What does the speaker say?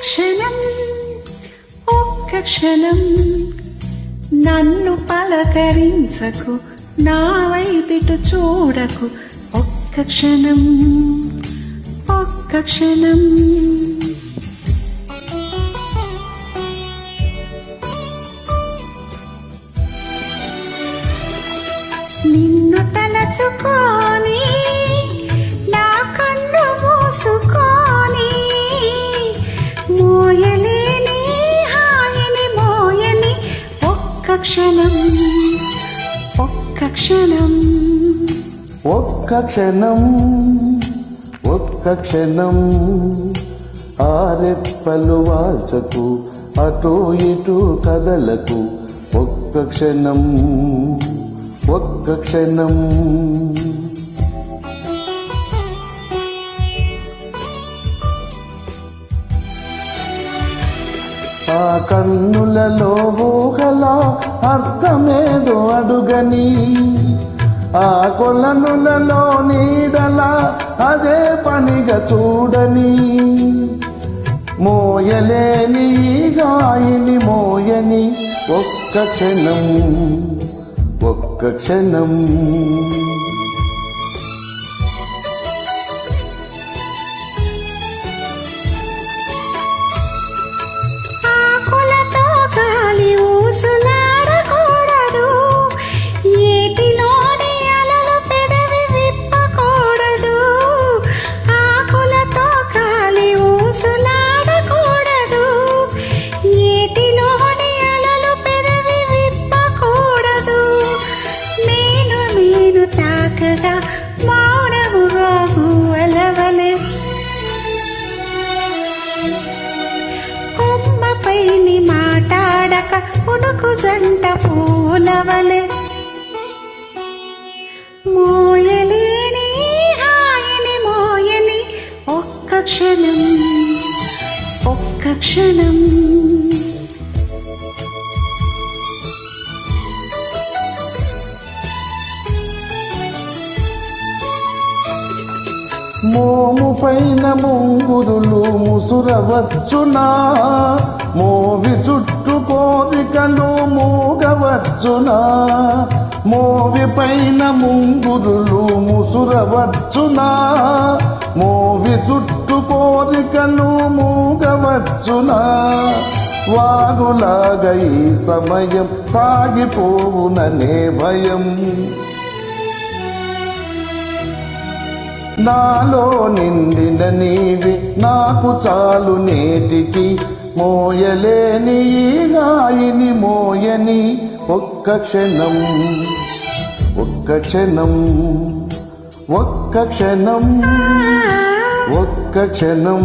క్షణం ఒక్క క్షణం నన్ను పలకరించకు నా వైపిటు చూడకు. ఒక్క క్షణం ఒక్క క్షణం. నిన్ను తలచుకో క్షణం ఒక్క క్షణం. ఒక్క క్షణం ఒక్క క్షణం. ఆరెప్పలు వాల్చకు అటు ఇటు కదలకు ఒక్క క్షణం ఒక్క క్షణం. ఆ కన్నులలో ఊహల అర్థమేదో అడుగని. ఆ కొలనులలో నీడల అదే పనిగా చూడని. మోయలేని గాయని మోయని ఒక్క క్షణం ఒక్క క్షణం. పైని మాటాడక ఉనకు జంట పూలవలే. మోయలేని హాయని మోయని ఒక్క క్షణం ఒక్క క్షణం మోము పైన ముంగురులు ముసురవచ్చునా? మోవి చుట్టు కోరికలు మూగవచ్చునా? మోవి పైన ముంగురులు ముసురవచ్చునా? మోవి చుట్టు కోరికలు మూగవచ్చునా? వాగులాగ ఈ సమయం సాగిపోవుననే భయం. నాలో నిండిన నీవి నాకు చాలు నేటికి. మోయలేని ఈ గాయిని మోయని ఒక్క క్షణం ఒక్క క్షణం ఒక్క క్షణం ఒక్క క్షణం.